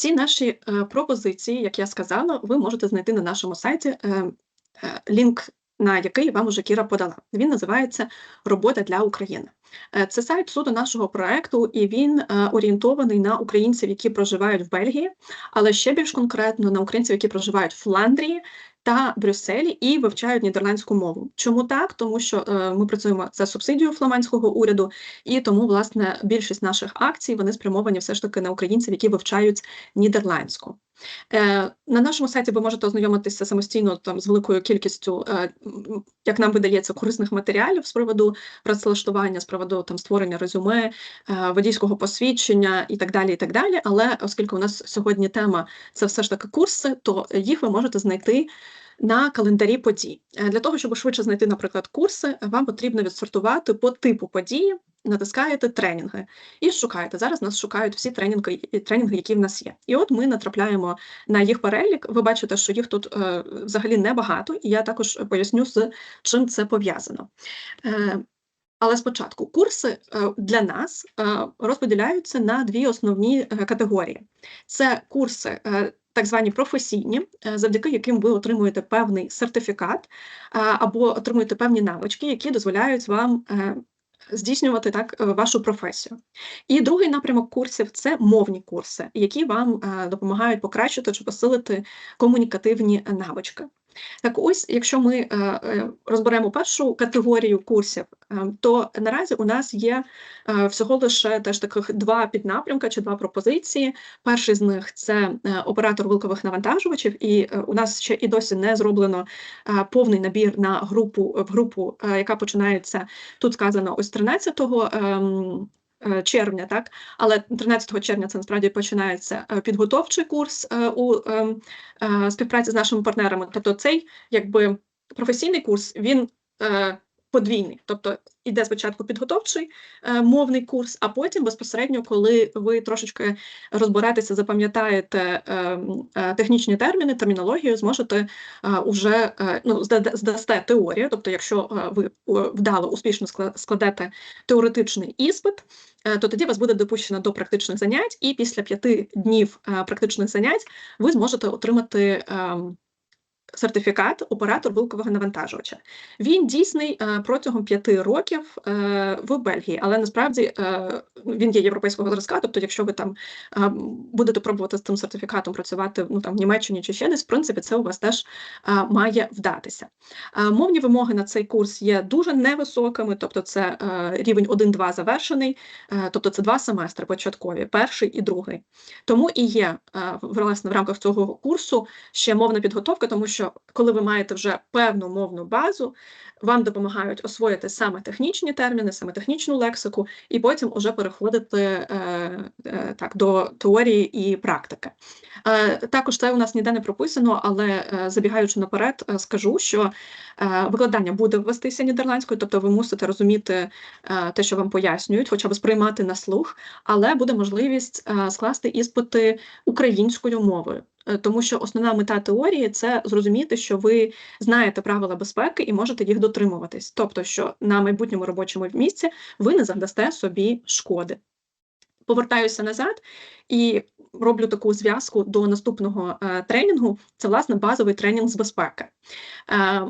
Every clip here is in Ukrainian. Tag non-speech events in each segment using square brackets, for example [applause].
Всі наші е, пропозиції, як я сказала, ви можете знайти на нашому сайті. Е, е, лінк на який вам уже Кіра подала. Він називається Робота для України. Це сайт суду нашого проекту, і він орієнтований на українців, які проживають в Бельгії, але ще більш конкретно на українців, які проживають в Фландрії та Брюсселі і вивчають нідерландську мову. Чому так? Тому що е, ми працюємо за субсидію фламандського уряду, і тому власне більшість наших акцій вони спрямовані все ж таки на українців, які вивчають нідерландську. Е, на нашому сайті ви можете ознайомитися самостійно там з великою кількістю, е, як нам видається, корисних матеріалів з приводу працевлаштування, з приводу там створення резюме, е, водійського посвідчення і так далі. і так далі. Але оскільки у нас сьогодні тема це все ж таки курси, то їх ви можете знайти на календарі подій. Для того, щоб швидше знайти, наприклад, курси, вам потрібно відсортувати по типу події натискаєте тренінги і шукаєте. Зараз нас шукають всі тренінги, тренінги, які в нас є. І от ми натрапляємо на їх перелік. Ви бачите, що їх тут е, взагалі небагато, і я також поясню, з чим це пов'язано. Е, але спочатку курси е, для нас е, розподіляються на дві основні е, категорії: це курси. Так звані професійні, завдяки яким ви отримуєте певний сертифікат або отримуєте певні навички, які дозволяють вам здійснювати так вашу професію. І другий напрямок курсів це мовні курси, які вам допомагають покращити чи посилити комунікативні навички. Так ось, якщо ми е, е, розберемо першу категорію курсів, е, то наразі у нас є всього лише теж таких два піднапрямка чи два пропозиції. Перший з них це оператор вилкових навантажувачів, і у нас ще і досі не зроблено повний набір на групу в групу, яка починається тут сказано ось 13 Е, червня, так але 13 червня це насправді починається е, підготовчий курс е, у співпраці з нашими партнерами. Тобто, цей якби професійний курс він подвійний, тобто іде спочатку підготовчий е, мовний курс, а потім безпосередньо, коли ви трошечки розберетеся, запам'ятаєте е, е, технічні терміни, термінологію, зможете е, уже е, ну, здасте теорію. Тобто, якщо е, ви вдало успішно складете теоретичний іспит. Е, то тоді вас буде допущено до практичних занять, і після п'яти днів е, практичних занять ви зможете отримати ем, сертифікат оператор вилкового навантажувача. Він дійсний е, протягом п'яти років е, в Бельгії, але насправді е, він є європейського зразка. Тобто, якщо ви там будете пробувати з цим сертифікатом працювати ну там в Німеччині чи ще десь, в принципі, це у вас теж має вдатися. Мовні вимоги на цей курс є дуже невисокими, тобто це рівень 1-2 завершений, тобто це два семестри початкові, перший і другий. Тому і є власне в рамках цього курсу ще мовна підготовка, тому що що коли ви маєте вже певну мовну базу, вам допомагають освоїти саме технічні терміни, саме технічну лексику, і потім вже переходити е, е, так до теорії і практики. Е, також це у нас ніде не прописано, але е, забігаючи наперед, е, скажу, що е, викладання буде ввестися нідерландською, тобто ви мусите розуміти е, те, що вам пояснюють, хоча б сприймати на слух, але буде можливість е, скласти іспити українською мовою. Е, тому що основна мета теорії це зрозуміти, що ви знаєте правила безпеки і можете їх дотримуватись. Тобто, що на майбутньому робочому місці ви не завдасте собі шкоди. Повертаюся назад і роблю таку зв'язку до наступного е, тренінгу. Це власне базовий тренінг з безпеки. Е,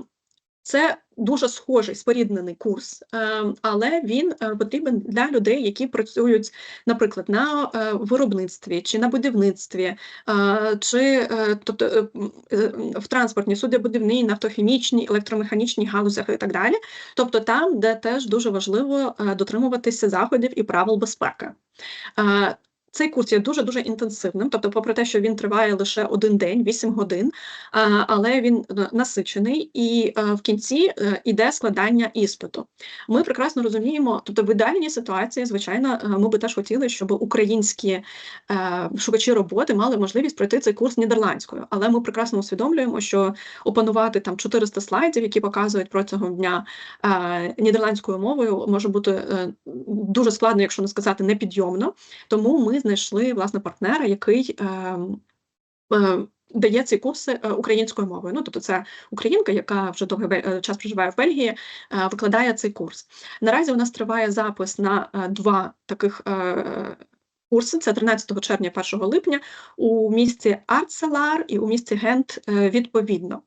це дуже схожий споріднений курс, е, але він е, потрібен для людей, які працюють, наприклад, на е, виробництві чи на будівництві, чи тобто в транспортній, судебудівній, нафтохімічній, електромеханічній галузях і так далі. Тобто там, де теж дуже важливо дотримуватися заходів і правил безпеки. Цей курс є дуже дуже інтенсивним, тобто, попри те, що він триває лише один день, 8 годин, але він е, насичений і е, в кінці е, складання іспиту. Ми прекрасно розуміємо, тобто в ідеальній ситуації, звичайно, ми би теж хотіли, щоб українські шукачі роботи мали можливість пройти цей курс нідерландською, але ми прекрасно усвідомлюємо, що опанувати там 400 слайдів, які показують протягом дня нідерландською мовою, може бути дуже складно, якщо не сказати непідйомно. Тому ми знайшли власне партнера, який е, е, дає ці курси е, українською мовою. Ну, тобто, це українка, яка вже довгий час проживає в Бельгії, викладає цей курс. Наразі у нас триває запис на два таких курси. Це 13 червня, 1 липня у місті Артселар і у місті Гент е, відповідно.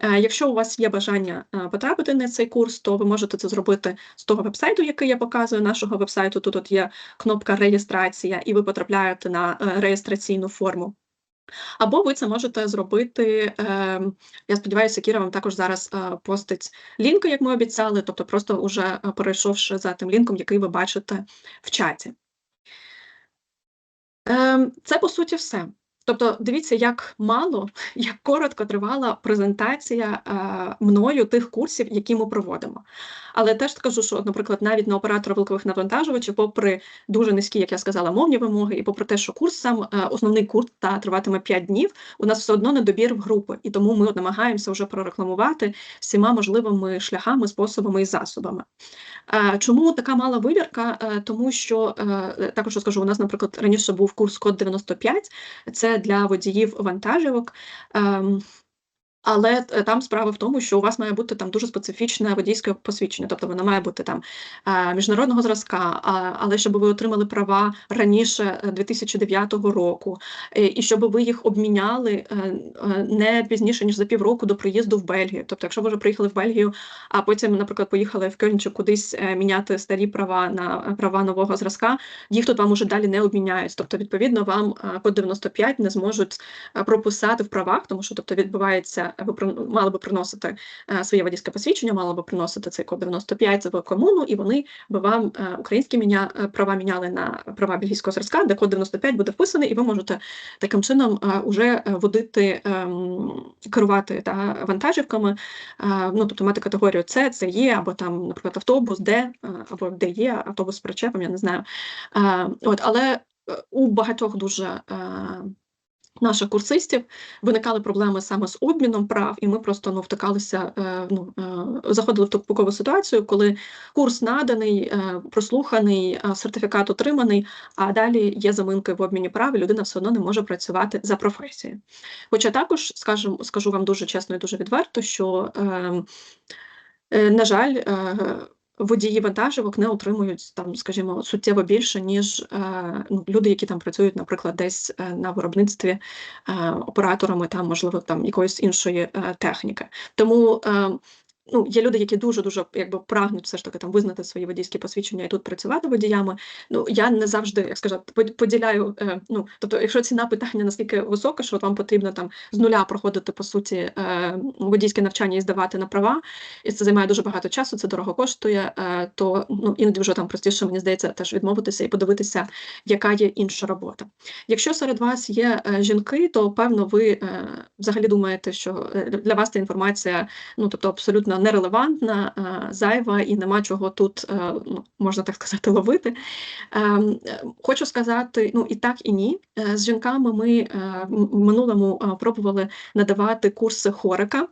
Е, якщо у вас є бажання е, потрапити на цей курс, то ви можете це зробити з того вебсайту, який я показую, нашого вебсайту. Тут от є кнопка реєстрація, і ви потрапляєте на реєстраційну форму. Або ви це можете зробити. Ем, я сподіваюся, Кіра вам також зараз постить лінки, як ми обіцяли, тобто просто уже перейшовши за тим лінком, який ви бачите в чаті. Ем, це по суті все. Тобто, дивіться, як мало, як коротко тривала презентація е, мною тих курсів, які ми проводимо. Але теж скажу, що, наприклад, навіть на оператора великових навантажувачів, попри дуже низькі, як я сказала, мовні вимоги, і попри те, що курс сам е, основний курс та триватиме 5 днів, у нас все одно недобір в групи, і тому ми намагаємося вже прорекламувати всіма можливими шляхами, способами і засобами. Е, чому така мала вибірка? Е, тому що е, також скажу, у нас, наприклад, раніше був курс код 95, це для водіїв вантажівок. Але е, там справа в тому, що у вас має бути там дуже специфічне водійське посвідчення, тобто воно має бути там е, міжнародного зразка, але щоб ви отримали права раніше 2009 е, року, і щоб ви їх обміняли не пізніше ніж за півроку до приїзду в Бельгію. Тобто, якщо ви вже приїхали в Бельгію, а потім, наприклад, поїхали в Кельн чи кудись міняти старі права на права нового зразка, їх тут вам уже далі не обміняють. Тобто, відповідно, вам код 95 не зможуть прописати в правах, тому що тобто відбувається мали би приносити е, своє водійське посвідчення, мали би приносити цей код 95 в комуну, і вони би вам е, українські міня, е, права міняли на права бельгійського зразка, де код 95 буде вписаний, і ви можете таким чином вже водити, ем, керувати та вантажівками, ну тобто мати категорію С, це є, або там, наприклад, автобус, Д, або де є автобус з причепом, я не знаю. От, Але у багатьох дуже наших курсистів виникали проблеми саме з обміном прав, і ми просто ну, втикалися, е, ну, е, заходили в тупикову ситуацію, коли курс наданий, е, прослуханий, сертифікат отриманий, а далі є заминки в обміні прав, і людина все одно не може працювати за професією. Хоча також скажу, скажу вам дуже чесно і дуже відверто, що, ем, на жаль, водії вантажівок не отримують там, скажімо, суттєво більше, ніж е, ну, люди, які там працюють, наприклад, десь е, на виробництві е, операторами там, можливо, там якоїсь іншої техніки. Тому ну, є люди, які дуже-дуже якби прагнуть все ж таки там визнати свої водійські посвідчення і тут працювати водіями. Ну я не завжди, як сказати, поділяю. Е, ну тобто, якщо ціна питання наскільки висока, що вам потрібно там з нуля проходити по суті е, водійське навчання і здавати на права, і це займає дуже багато часу, це дорого коштує, е, то ну іноді вже там простіше, мені здається, теж відмовитися і подивитися, яка є інша робота. Якщо серед вас є е, жінки, то певно ви е, взагалі думаєте, що е, для вас ця інформація, ну тобто абсолютно нерелевантна, е, зайва і нема чого тут, е, ну, можна так сказати, ловити. Ем, хочу сказати, ну і так, і ні. Е, з жінками ми в минулому пробували надавати курси хорика.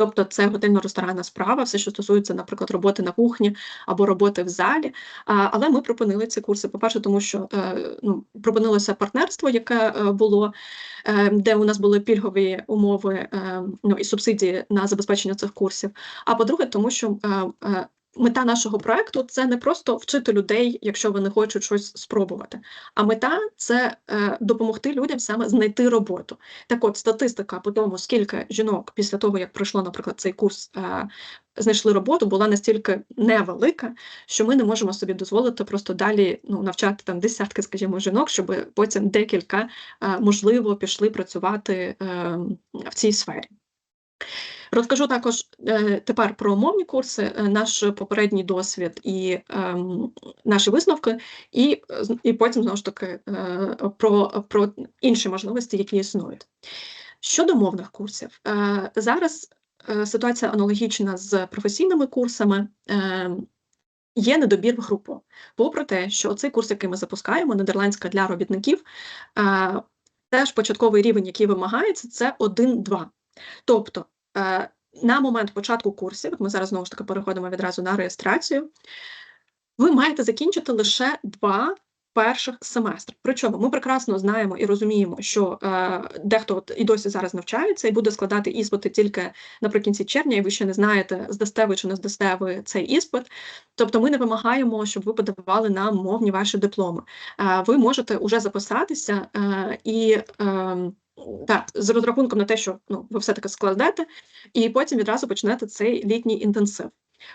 Тобто це готельно-ресторанна справа, все, що стосується, наприклад, роботи на кухні або роботи в залі. Але ми пропонили ці курси. По-перше, тому що ну, пропонилося партнерство, яке було, де у нас були пільгові умови ну, і субсидії на забезпечення цих курсів. А по-друге, тому що Мета нашого проекту це не просто вчити людей, якщо вони хочуть щось спробувати. А мета це е, допомогти людям саме знайти роботу. Так, от статистика по тому, скільки жінок після того, як пройшло, наприклад, цей курс, е, знайшли роботу, була настільки невелика, що ми не можемо собі дозволити просто далі ну, навчати там десятки, скажімо, жінок, щоб потім декілька е, можливо пішли працювати е, в цій сфері. Розкажу також е, тепер про мовні курси, е, наш попередній досвід і ем, наші висновки, і і потім знову ж таки е, про, про інші можливості, які існують. Щодо мовних курсів, зараз ситуація аналогічна з професійними курсами. Ем, є недобір в групу, попри те, що цей курс, який ми запускаємо, нідерландська для робітників, теж початковий рівень, який вимагається, це 1-2. Тобто Е, на момент початку курсів, ми зараз знову ж таки переходимо відразу на реєстрацію, ви маєте закінчити лише два перших семестрах. Причому ми прекрасно знаємо і розуміємо, що е, дехто от і досі зараз навчається і буде складати іспити тільки наприкінці червня, і ви ще не знаєте, здасте ви чи не здасте ви цей іспит. Тобто ми не вимагаємо, щоб ви подавали нам мовні ваші дипломи. Е, ви можете уже записатися е, і. Е, так, з розрахунком на те, що ну, ви все-таки складете, і потім відразу почнете цей літній інтенсив.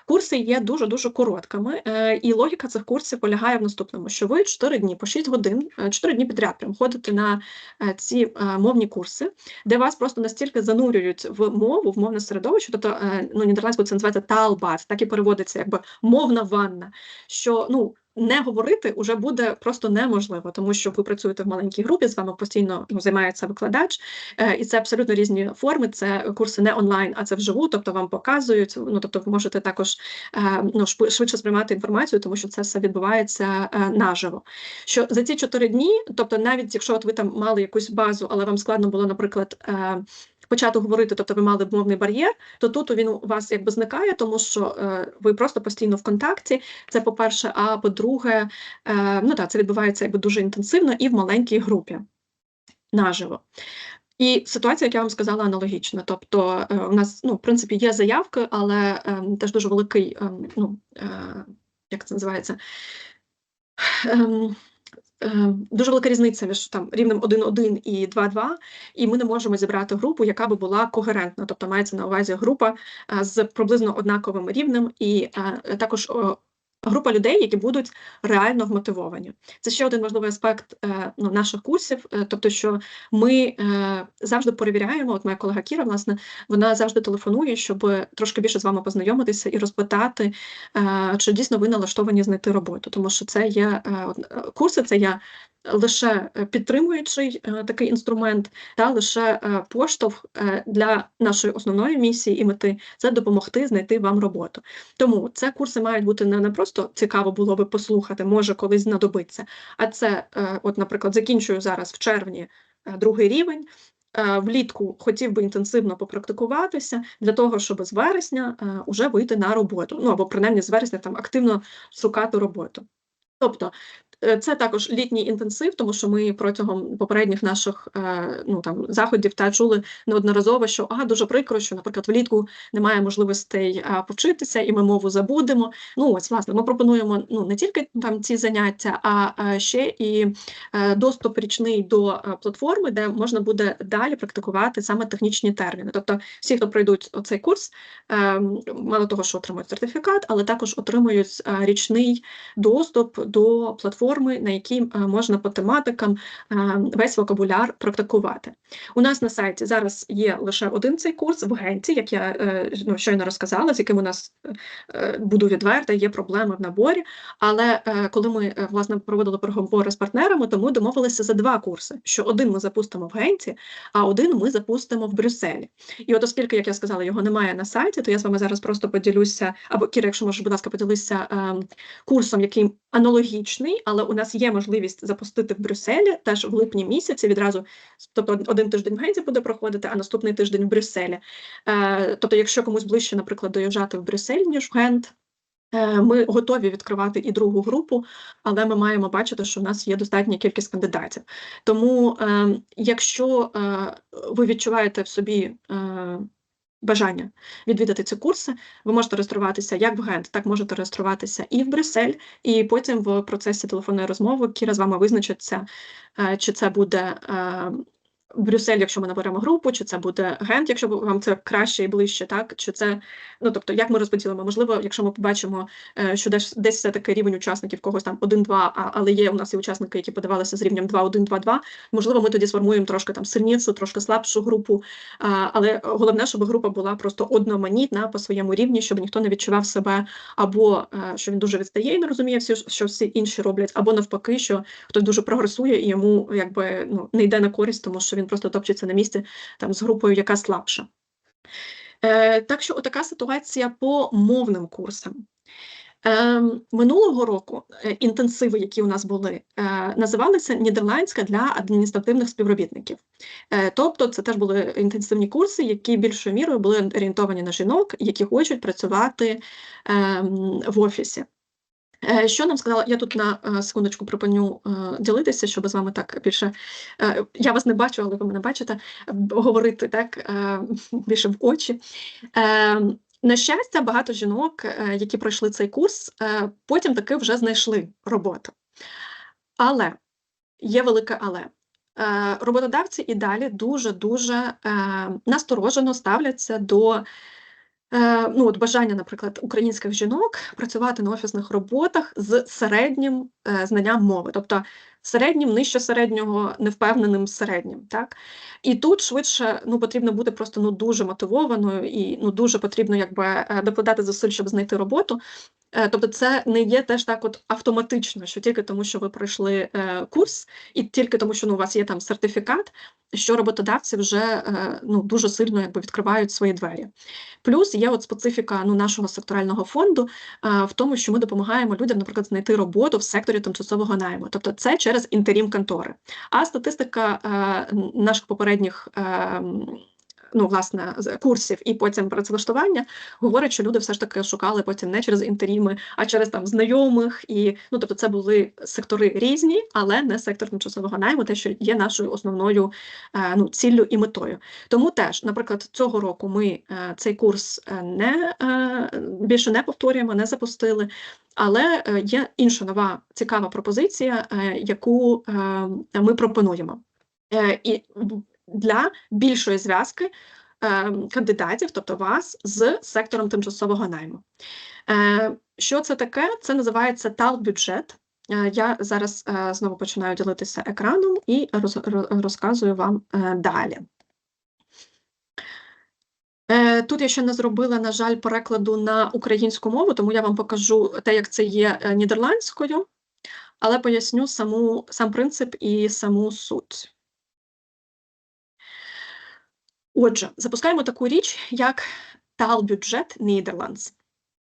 Курси є дуже-дуже короткими, е, і логіка цих курсів полягає в наступному: що ви 4 дні по 6 годин, 4 дні підряд прям ходите на е, ці е, мовні курси, де вас просто настільки занурюють в мову, в мовне середовище, тобто е, ну, нідерландською це називається талбат, так і переводиться якби мовна ванна. що ну, не говорити вже буде просто неможливо, тому що ви працюєте в маленькій групі, з вами постійно ну, займається викладач, е, і це абсолютно різні форми. Це курси не онлайн, а це вживу, тобто вам показують. Ну тобто, ви можете також е, ну, швидше сприймати інформацію, тому що це все відбувається е, наживо. Що за ці чотири дні, тобто, навіть якщо от ви там мали якусь базу, але вам складно було, наприклад. Е, почати говорити, тобто ви мали мовний бар'єр, то тут він у вас якби зникає, тому що е, ви просто постійно в контакті. Це по-перше, а по-друге, е, ну так, це відбувається якби дуже інтенсивно і в маленькій групі наживо. І ситуація, як я вам сказала, аналогічна. Тобто, е, у нас ну, в принципі є заявки, але е, теж дуже великий, е, ну е, як це називається? Е, Е, дуже велика різниця між там рівнем 1-1 і 2-2, і ми не можемо зібрати групу, яка би була когерентна, тобто мається на увазі група е, з приблизно однаковим рівнем, і е, також група людей, які будуть реально вмотивовані. Це ще один важливий аспект е, ну, наших курсів, е, тобто, що ми е, завжди перевіряємо. От моя колега Кіра, власне, вона завжди телефонує, щоб трошки більше з вами познайомитися і розпитати, чи дійсно ви налаштовані знайти роботу, тому що це є курси, це є лише е, підтримуючий е, такий інструмент, та лише е, поштовх для нашої основної місії і мети це допомогти знайти вам роботу. Тому це курси мають бути не, просто цікаво було би послухати, може колись знадобиться. А це, от, наприклад, закінчую зараз в червні другий рівень. Влітку хотів би інтенсивно попрактикуватися для того, щоб з вересня вже вийти на роботу. Ну або принаймні з вересня там активно шукати роботу. Тобто це також літній інтенсив, тому що ми протягом попередніх наших е, ну там заходів та чули неодноразово, що ага, дуже прикро, що, наприклад, влітку немає можливостей повчитися, і ми мову забудемо. Ну ось власне, ми пропонуємо ну не тільки там ці заняття, а ще і е, доступ річний до платформи, де можна буде далі практикувати саме технічні терміни. Тобто, всі, хто пройдуть цей курс, мало того, що отримують сертифікат, але також отримують річний доступ до платформи форми, на які е, можна по тематикам е, весь вокабуляр практикувати. У нас на сайті зараз є лише один цей курс в Генті, як я е, ну, щойно розказала, з яким у нас буду відверта, є проблеми в наборі. Але коли ми власне проводили переговори з партнерами, то ми домовилися за два курси: що один ми запустимо в Генті, а один ми запустимо в Брюсселі. І от, оскільки, як я сказала, його немає на сайті, то я з вами зараз просто поділюся, або Кіра, якщо можеш, будь ласка, поділися ем, курсом, який аналогічний, але у нас є можливість запустити в Брюсселі теж в липні місяці. Відразу тобто один тиждень в Гензі буде проходити, а наступний тиждень в Брюсселі. Е, Тобто, якщо комусь ближче, наприклад, доїжджати в Брюссель, ніж в Гент, е, ми готові відкривати і другу групу, але ми маємо бачити, що в нас є достатня кількість кандидатів. Тому, е, якщо е, ви відчуваєте в собі е, бажання відвідати ці курси, ви можете реєструватися як в Гент, так можете реєструватися і в Брюссель, і потім в процесі телефонної розмови Кіра з вами визначиться, е, чи це буде е, Брюссель, якщо ми наберемо групу, чи це буде Гент, якщо вам це краще і ближче, так чи це ну тобто, як ми розподілимо? Можливо, якщо ми побачимо, е, що десь десь все таки рівень учасників когось там 1-2, але є у нас і учасники, які подавалися з рівнем 2-1-2-2, Можливо, ми тоді сформуємо трошки там сильнішу, трошки слабшу групу. Але головне, щоб група була просто одноманітна по своєму рівні, щоб ніхто не відчував себе або е, що він дуже відстає і не розуміє всі, що всі інші роблять, або навпаки, що хтось дуже прогресує і йому якби ну не йде на користь, тому що він він просто топчеться на місці там з групою, яка слабша. Е, Так що така ситуація по мовним курсам. Е, Минулого року е, інтенсиви, які у нас були, е, називалися Нідерландська для адміністративних співробітників. Е, Тобто, це теж були інтенсивні курси, які більшою мірою були орієнтовані на жінок, які хочуть працювати е, в офісі. Е, що нам сказала я тут на, е, секундочку припиню, е, ділитися, щоб з вами так більше я вас не бачу, але ви мене бачите, говорити так, [laughs] більше в очі. На щастя, багато жінок, які пройшли цей курс, потім таки вже знайшли роботу. Але є велике але. Роботодавці і далі дуже-дуже, е, насторожено ставляться до ну, от бажання, наприклад, українських жінок працювати на офісних роботах з середнім е, знанням мови, тобто середнім, нижче середнього, невпевненим середнім. Так? І тут швидше ну, потрібно бути просто ну, дуже мотивованою і ну, дуже потрібно якби, е, докладати зусиль, щоб знайти роботу. Е, тобто, це не є теж так, от автоматично, що тільки тому, що ви пройшли е, курс, і тільки тому, що ну, у вас є там сертифікат, що роботодавці вже е, ну, дуже сильно якби відкривають свої двері. Плюс є от специфіка ну, нашого секторального фонду е, в тому, що ми допомагаємо людям, наприклад, знайти роботу в секторі тимчасового найму. Тобто це через інтерім контори. А статистика е, наших попередніх. Ну, власне, курсів і потім працевлаштування, говорять, що люди все ж таки шукали потім не через інтеріми, а через там знайомих. І ну, тобто, це були сектори різні, але не сектор тимчасового найму, те, що є нашою основною е, ну, ціллю і метою. Тому теж, наприклад, цього року ми е, цей курс е, не більше не повторюємо, не запустили. Але є інша нова цікава пропозиція, яку ми пропонуємо. І для більшої зв'язки е, кандидатів, тобто вас, з сектором тимчасового найму. Е, Що це таке? Це називається тал-бюджет. Е, я зараз е, знову починаю ділитися екраном і роз, розказую вам е, далі. Е, тут я ще не зробила, на жаль, перекладу на українську мову, тому я вам покажу те, як це є е, нідерландською, але поясню саму, сам принцип і саму суть. Отже, запускаємо таку річ, як Тaalbudget Netherlands.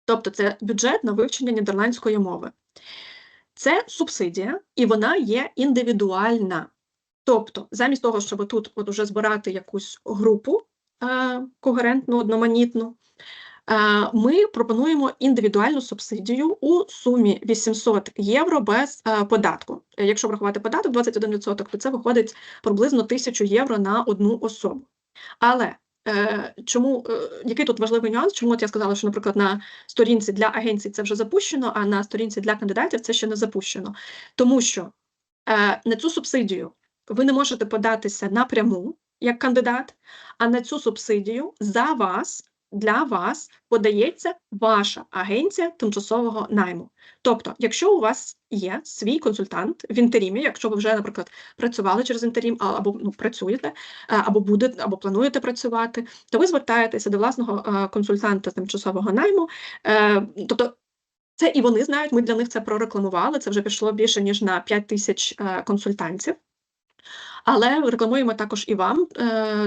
Тобто це бюджет на вивчення нідерландської мови. Це субсидія, і вона є індивідуальна. Тобто, замість того, щоб тут от уже збирати якусь групу е, когерентну, одноманітну, е, ми пропонуємо індивідуальну субсидію у сумі 800 євро без е, податку. Якщо врахувати податок 21%, то це виходить приблизно 1000 євро на одну особу. Але е, чому е, який тут важливий нюанс? Чому от я сказала, що, наприклад, на сторінці для агенцій це вже запущено, а на сторінці для кандидатів це ще не запущено. Тому що е, на цю субсидію ви не можете податися напряму як кандидат, а на цю субсидію за вас для вас подається ваша агенція тимчасового найму. Тобто, якщо у вас є свій консультант в інтерімі, якщо ви вже, наприклад, працювали через інтерім, або ну, працюєте, е, або будете, або плануєте працювати, то ви звертаєтеся до власного е, консультанта тимчасового найму. Е, тобто, це і вони знають, ми для них це прорекламували. Це вже пішло більше ніж на 5 тисяч консультантів. Але рекламуємо також і вам,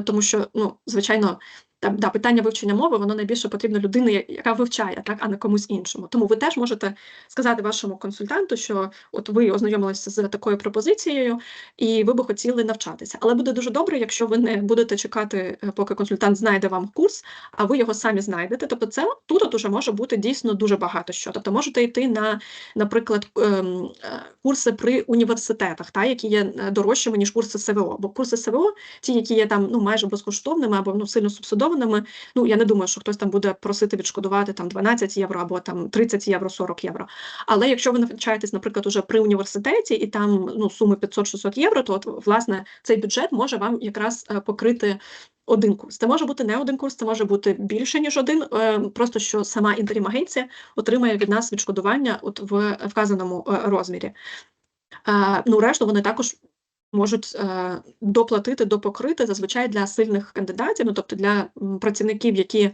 тому що, ну, звичайно, там да, питання вивчення мови, воно найбільше потрібно людині, яка вивчає, так, а не комусь іншому. Тому ви теж можете сказати вашому консультанту, що от ви ознайомилися з такою пропозицією, і ви би хотіли навчатися. Але буде дуже добре, якщо ви не будете чекати, е, поки консультант знайде вам курс, а ви його самі знайдете. Тобто, це тут от уже може бути дійсно дуже багато що. Тобто, можете йти на, наприклад, ем, е, курси при університетах, та, які є е, дорожчими ніж курси СВО. Бо курси СВО, ті, які є там ну майже безкоштовними або ну сильно субсидованими, зареєстрованими. Ну я не думаю, що хтось там буде просити відшкодувати там 12 євро або там 30 євро, 40 євро. Але якщо ви навчаєтесь, наприклад, уже при університеті і там ну суми 500-600 євро, то от, власне цей бюджет може вам якраз е, покрити. Один курс. Це може бути не один курс, це може бути більше, ніж один. Е, просто що сама інтерім-агенція отримає від нас відшкодування от в вказаному е, розмірі. Ну, решту вони також можуть е, доплатити, допокрити зазвичай для сильних кандидатів, ну тобто для працівників, які, е,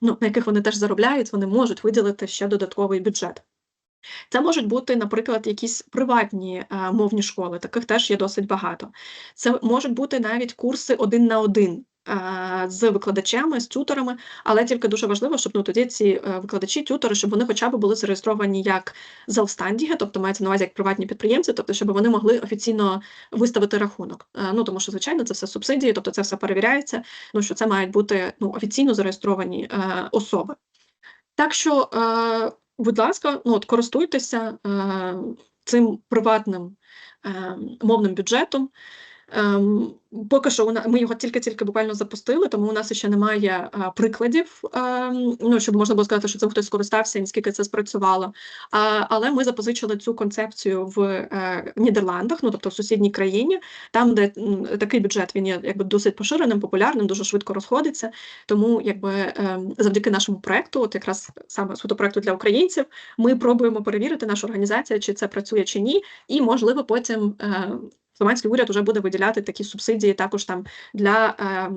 ну, на яких вони теж заробляють, вони можуть виділити ще додатковий бюджет. Це можуть бути, наприклад, якісь приватні е, мовні школи, таких теж є досить багато. Це можуть бути навіть курси один на один з викладачами, з тюторами, але тільки дуже важливо, щоб ну тоді ці е, викладачі, тютори, щоб вони хоча б були зареєстровані як завстандіги, тобто мається на увазі як приватні підприємці, тобто щоб вони могли офіційно виставити рахунок. Е, ну тому що звичайно це все субсидії, тобто це все перевіряється. Ну що це мають бути ну офіційно зареєстровані е, особи. Так що будь ласка, ну от користуйтеся е, цим приватним е, мовним бюджетом. Ем, поки що ми його тільки-тільки буквально запустили, тому у нас ще немає а, прикладів, ем, ну щоб можна було сказати, що цим хтось скористався і наскільки це спрацювало. А, але ми запозичили цю концепцію в е, Нідерландах, ну тобто в сусідній країні, там, де м, такий бюджет він є якби досить поширеним, популярним, дуже швидко розходиться. Тому, якби е, завдяки нашому проекту, от якраз саме суто проекту для українців, ми пробуємо перевірити нашу організацію, чи це працює чи ні, і можливо потім. Е, Словацький уряд вже буде виділяти такі субсидії також там для е,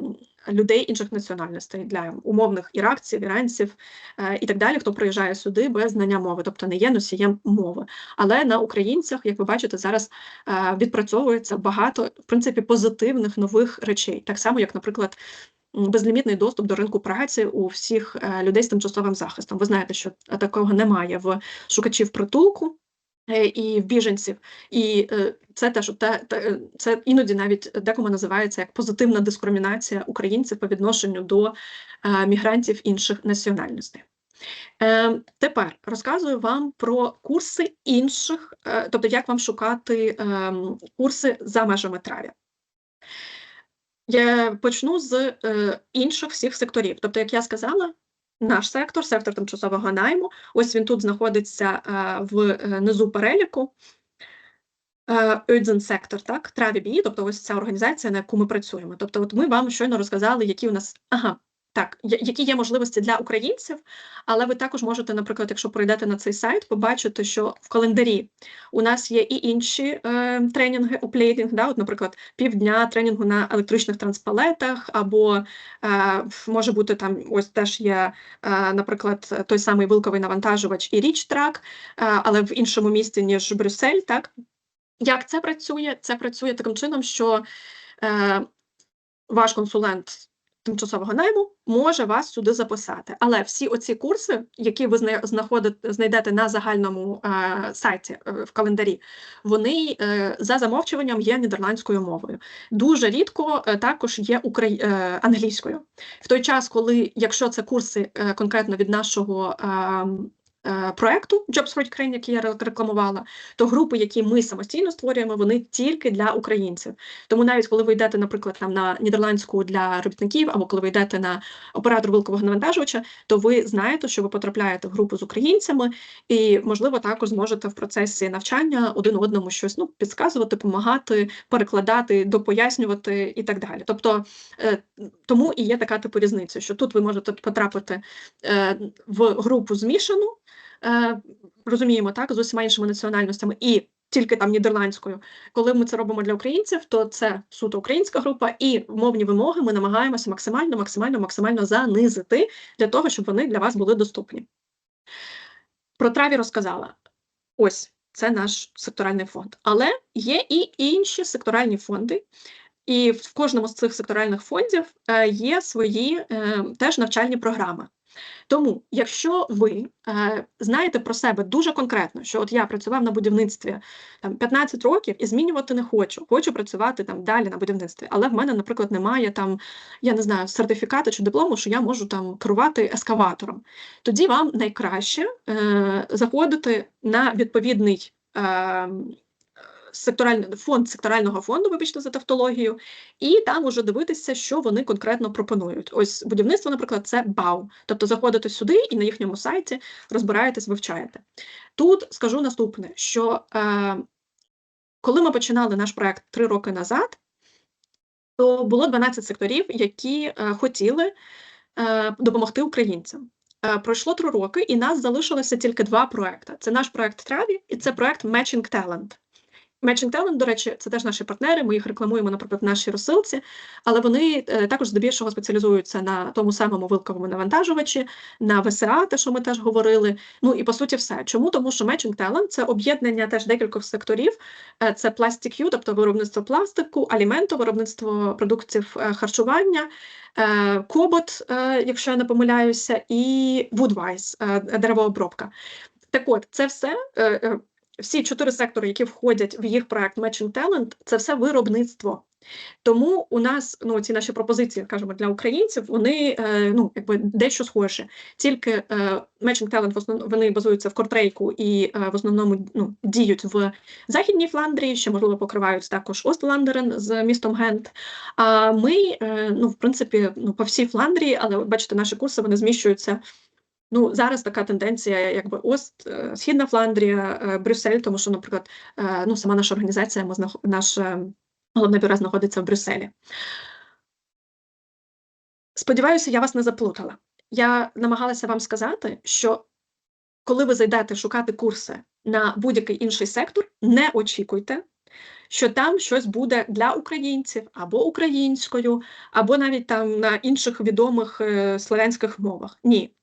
людей інших національностей, для умовних іракців, іранців е, і так далі, хто приїжджає сюди без знання мови, тобто не є носієм мови. Але на українцях, як ви бачите, зараз е, відпрацьовується багато в принципі позитивних нових речей, так само як, наприклад. Безлімітний доступ до ринку праці у всіх е, людей з тимчасовим захистом. Ви знаєте, що такого немає в шукачів притулку. Е, і в біженців, і е, це теж те, те, це іноді навіть декому називається як позитивна дискримінація українців по відношенню до е, мігрантів інших національностей. Е, Тепер розказую вам про курси інших, е, тобто як вам шукати е, курси за межами траві. Я почну з е, інших всіх секторів. Тобто, як я сказала, наш сектор, сектор тимчасового найму. Ось він тут знаходиться в е, низу переліку. Один сектор, так, Траві тобто ось ця організація, на яку ми працюємо. Тобто, от ми вам щойно розказали, які у нас ага, так, які є можливості для українців, але ви також можете, наприклад, якщо пройдете на цей сайт, побачити, що в календарі у нас є і інші е, тренінги оплейтинг, да, от, наприклад, півдня тренінгу на електричних транспалетах, або е, може бути там ось теж є, е, наприклад, той самий вилковий навантажувач і річтрак, е, але в іншому місці, ніж Брюссель. так? Як це працює? Це працює таким чином, що е, ваш консулент тимчасового найму може вас сюди записати. Але всі оці курси, які ви знаходите, знайдете на загальному е, сайті е, в календарі, вони е, за замовчуванням є нідерландською мовою. Дуже рідко е, також є украї... е, англійською. В той час, коли якщо це курси е, конкретно від нашого. Е, проекту Jobs for Ukraine, який я рекламувала, то групи, які ми самостійно створюємо, вони тільки для українців. Тому навіть коли ви йдете, наприклад, там на нідерландську для робітників, або коли ви йдете на оператор вилкового навантажувача, то ви знаєте, що ви потрапляєте в групу з українцями, і можливо також зможете в процесі навчання один одному щось ну підказувати, допомагати, перекладати, допояснювати і так далі. Тобто е, тому і є така типу різниця, що тут ви можете потрапити е, в групу змішану. Е, розуміємо так, з усіма іншими національностями і тільки там нідерландською. Коли ми це робимо для українців, то це суто українська група, і мовні вимоги ми намагаємося максимально, максимально, максимально занизити для того, щоб вони для вас були доступні. Про траві розказала. Ось це наш секторальний фонд. Але є і інші секторальні фонди. І в кожному з цих секторальних фондів е, є свої е, теж навчальні програми. Тому, якщо ви е, знаєте про себе дуже конкретно, що от я працював на будівництві там 15 років і змінювати не хочу, хочу працювати там далі на будівництві, але в мене, наприклад, немає там, я не знаю, сертифікату чи диплому, що я можу там керувати ескаватором, тоді вам найкраще е, заходити на відповідний. Е, секторальний фонд секторального фонду, вибачте за тавтологію, і там уже дивитися, що вони конкретно пропонують. Ось будівництво, наприклад, це БАУ. Тобто заходите сюди і на їхньому сайті розбираєтесь, вивчаєте. Тут скажу наступне: що е, коли ми починали наш проект три роки назад, то було 12 секторів, які е, хотіли е, допомогти українцям. Е, пройшло три роки, і нас залишилося тільки два проекти: це наш проект Траві і це проект Matching Talent. Matching Talent, до речі, це теж наші партнери. Ми їх рекламуємо, наприклад, в нашій розсилці, але вони е, також здебільшого спеціалізуються на тому самому вилковому навантажувачі, на ВСА, те, що ми теж говорили. Ну і по суті, все. Чому? Тому що Matching Talent – це об'єднання теж декількох секторів. Е, це Plastic U, тобто виробництво пластику, аліменту, виробництво продуктів е, харчування. Кобот, якщо я не помиляюся, і Woodwise, деревообробка. Так от, це все всі чотири сектори, які входять в їх проект Matching Talent, це все виробництво. Тому у нас ну, ці наші пропозиції, скажімо, для українців, вони е, ну, якби дещо схожі. Тільки е, Matching Talent в основному вони базуються в Кортрейку і е, в основному ну, діють в Західній Фландрії, ще можливо покривають також Остландерен з містом Гент. А ми, е, ну, в принципі, ну, по всій Фландрії, але бачите, наші курси вони зміщуються. Ну, зараз така тенденція, якби Ост, е, Східна Фландрія, е, Брюссель, тому що, наприклад, е, ну, сама наша організація, ми знах... наш е, головне бюро знаходиться в Брюсселі. Сподіваюся, я вас не заплутала. Я намагалася вам сказати, що коли ви зайдете шукати курси на будь-який інший сектор, не очікуйте, що там щось буде для українців або українською, або навіть там на інших відомих е, слов'янських мовах. Ні,